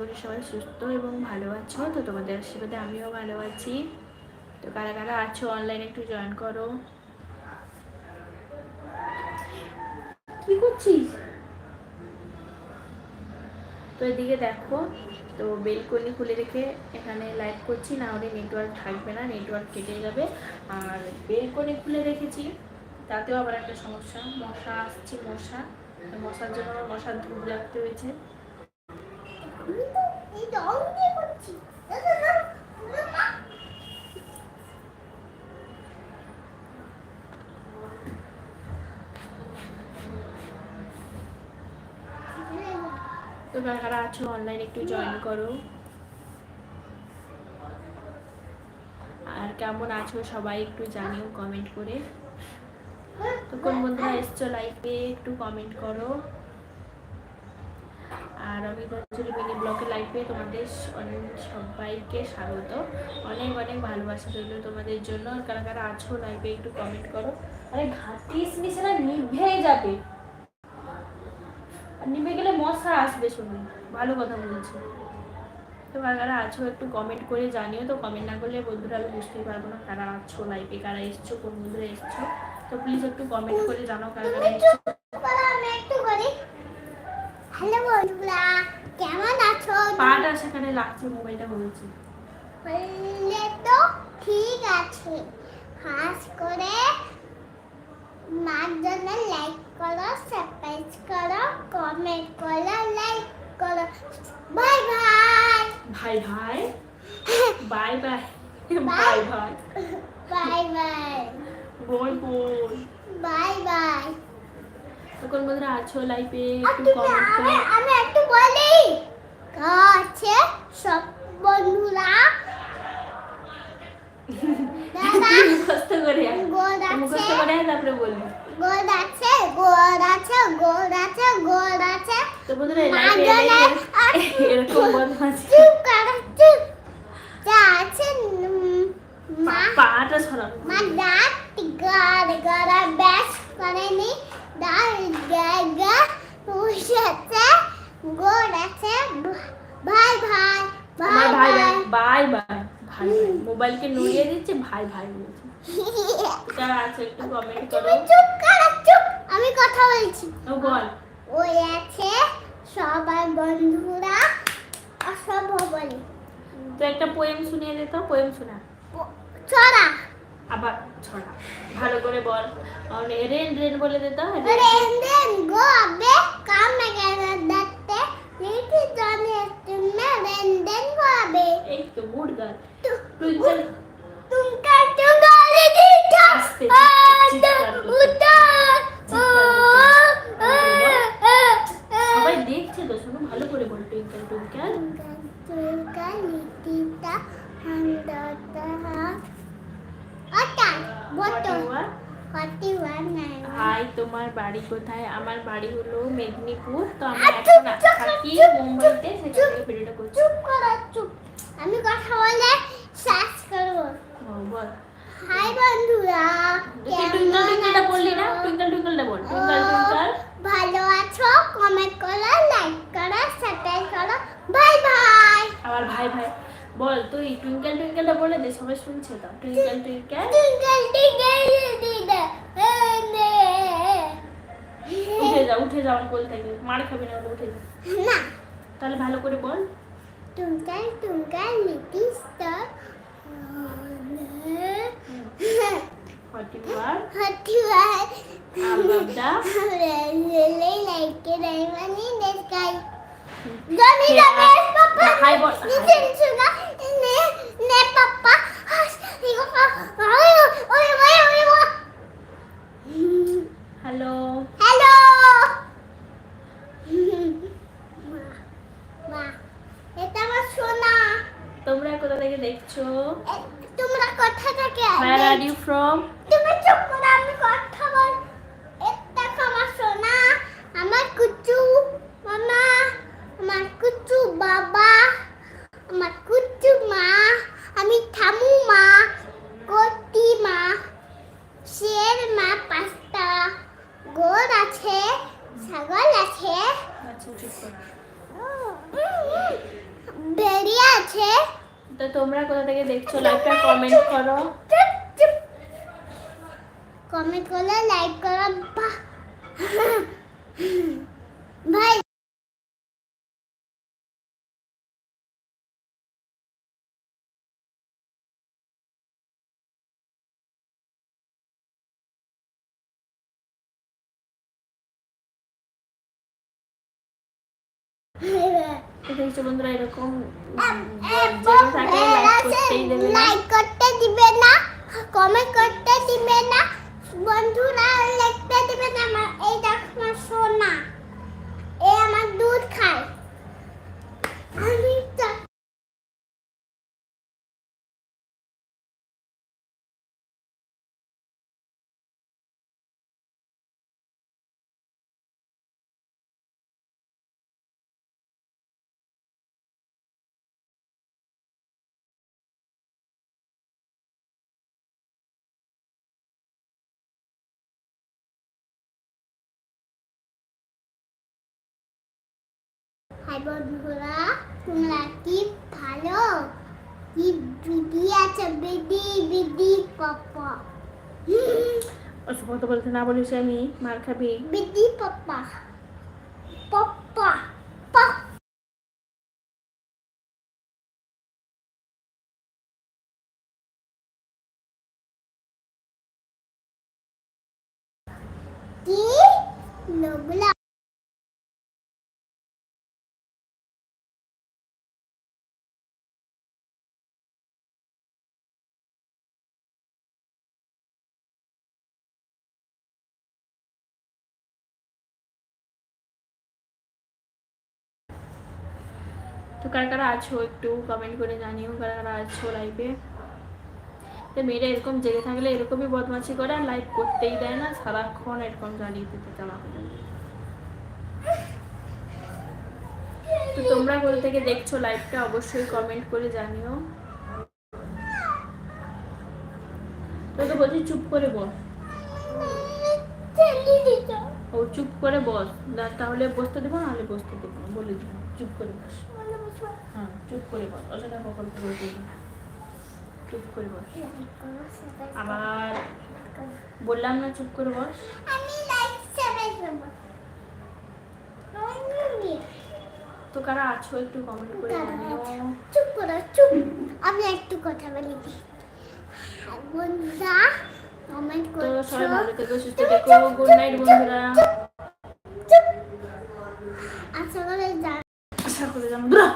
করি সবাই সুস্থ এবং ভালো আছো, তো তোমাদের আশীর্বাদে আমিও ভালো আছি। তো কারা কারা আছো অনলাইনে একটু জয়েন করো। কি করছিস? তো এদিকে দেখো, তো বেলকনি খুলে রেখে এখানে লাইভ করছি, না হলে নেটওয়ার্ক থাকবে না নেটওয়ার্ক কেটে যাবে। আর বেলকনি খুলে রেখেছি, তাতেও আবার একটা সমস্যা, মশা আসছে, মশা। মশার জন্য মশার ধূপ রাখতে হয়েছে। এই তো অঙ্ক দিয়ে করছি দাদা না না তো কারা আছো অনলাইনে একটু জয়েন করো। আর কেমন আছো সবাই একটু জানিও কমেন্ট করে। তো কোন বন্ধুরা এসছো লাইভে একটু কমেন্ট করো। আর আমি গঞ্জলি মিনি ব্লকের লাইভে তোমাদের অনেক সবাইকে স্বাগত। অনেক অনেক ভালোবাসা রইল তোমাদের জন্য। আর কারা কারা আছো লাইভে একটু কমেন্ট করো। আরে ঘাটিস নিচে নিভে যাবে। নিভে গেলে মশা আসবে শুনুন। ভালো কথা বলছি। তো কারা কারা আছো একটু কমেন্ট করে জানিও। তো কমেন্ট না করলে বন্ধুরা আমি বুঝতেই পারব না কারা আছো লাইভে কারা এসছো কোন বন্ধুরা এসছো। তো প্লিজ একটু কমেন্ট করে জানাও কারা কারা এসছো বলো আমি একটু করি হ্যালো বন্ধুরা কেমন আছো? পাটা সেখানে লাগছে মোবাইলটা বলছি। বললে তো ঠিক আছে। হাস করে মার জন্য লাইক করো সাবস্ক্রাইব করো কমেন্ট করো লাইক করো। বাই বাই ভাই ভাই bye bye bye bye bye বই। বই বাই কোন বন্ধুরা আছো আর একটু কমেন্ট করে। আমি একটু বলি আছে সব বন্ধুরা মুখস্থ করে করে তারপরে বলবি। আছে আছে আছে আছে। তো বন্ধুরা এরকম বদমাস চুপ করো চুপ যা আছে উম, মা পাটা সরানো মা দাঁত গার গারা ব্যাস করেনি দাঁত গাগা বসেছে গোদ আছে ভাই ভাই আমার ভাই ভাই ভাই ভাই বাই বাই ভাই ভাই মোবাইলকে নড়িয়ে দিচ্ছে ভাই ভাই বলছে। যারা আছে একটু কমেন্ট করো। চুপ করো চুপ। আমি কথা বলছি। ও বল। ওই আছে সবার বন্ধুরা অসম্ভব বলে। তো একটা পোয়েম শুনিয়ে দে তো পোয়েম শোনা। ছড়া। আবার ছড়া। ভালো করে বল। আর রেন রেন বলে দে তো। রেন রেন গো আবে কাম মেগানা দত্তে নীতি জানে তুমি রেন্দেন গো আবে এই তো গুড গার্ল টুইঙ্কল সবাই দেখছে তো শোনো ভালো করে বল টুইঙ্কল টুইঙ্কল তুমকা লিদিটা হান্দাতা আটা বটল ওয়ান নাইন হাই তোমার বাড়ি কোথায়? আমার বাড়ি হলো মেদিনীপুর। তো আমি এখন চুপ, চুপ, থাকি মুম্বাইতে সেখান ভিডিওটা করছি। চুপ করো চুপ। আমি কথা বলে শেষ করব। বল। হাই বন্ধুরা টুইঙ্কল টুইঙ্কলটা বললি না? টুইঙ্কল টুইঙ্কলটা বল টুইঙ্কল টুইঙ্কল ভালো আছো? কমেন্ট করো লাইক করো সাবস্ক্রাইব করো। বাই বাই আমার ভাই ভাই। বল তুই টুইঙ্কল টুইঙ্কলটা বলে দে সবাই শুনছে তো? টুইঙ্কল টুইঙ্কল টিঙ্গল দিদা উঠে যা উঠে যা আমার কোল থেকে। মার খাবি না উঠে যা। না। তাহলে ভালো করে বল। twinkle twinkle little star what you are what you are really like a diamond in the sky. Johnny, the best, papa. সোনা তোমরা কোথা থেকে দেখছ? তোমরা কোথা থেকে Where are you from? তুমি চুপ করো আমি কথা বল। এটা আমার সোনা। আমার কুচু মামা। আমার কুচু বাবা। আমার কুচু আছে আছে। তো তোমরা কোথা থেকে দেখছ? লাইভটা কমেন্ট করো। কমেন্ট করলে লাইক করো। ভাই। তো দেখছ বন্ধুরা এরকম জেগে থাকলে লাইক করতেই দেবে হাই বন্ধুরা তোমরা কি ভালো? কি বিদি আছে বিদি বিদি পাপা ওসব কথা বলতে না বলিস আমি মার খাবি। বিদি পাপা পাপা পাপা কি? লোগলা তো কারা কারা আছো একটু কমেন্ট করে জানিও, কারা কারা আছো লাইভে তো মেয়েরা এরকম জেগে থাকলে এরকমই বদমাশি করে আর লাইভ করতেই দেয় না, সারাক্ষণ এরকম জ্বালিয়ে দিতে চালা তো তোমরা কোথা থেকে দেখছ লাইভটা অবশ্যই কমেন্ট করে জানিও। তো তো বলছি চুপ করে বস। ও চুপ করে বস তাহলে বসতে দেবো নাহলে বসতে দেবো বলে দিবো চুপ করে বস। হ্যাঁ চুপ করে বস। অসুবিধা কখন করে চুপ করে বস। আবার বললাম না চুপ করে বস? আমি লাইক সাবস্ক্রাইব করব তো কারা আছো একটু কমেন্ট করে চুপ করো চুপ। আমি একটু কথা বলি। বন্ধুরা কমেন্ট তো করছ? সবাই ভালো থেকো সুস্থ থেকো। গুড নাইট বন্ধুরা। 真的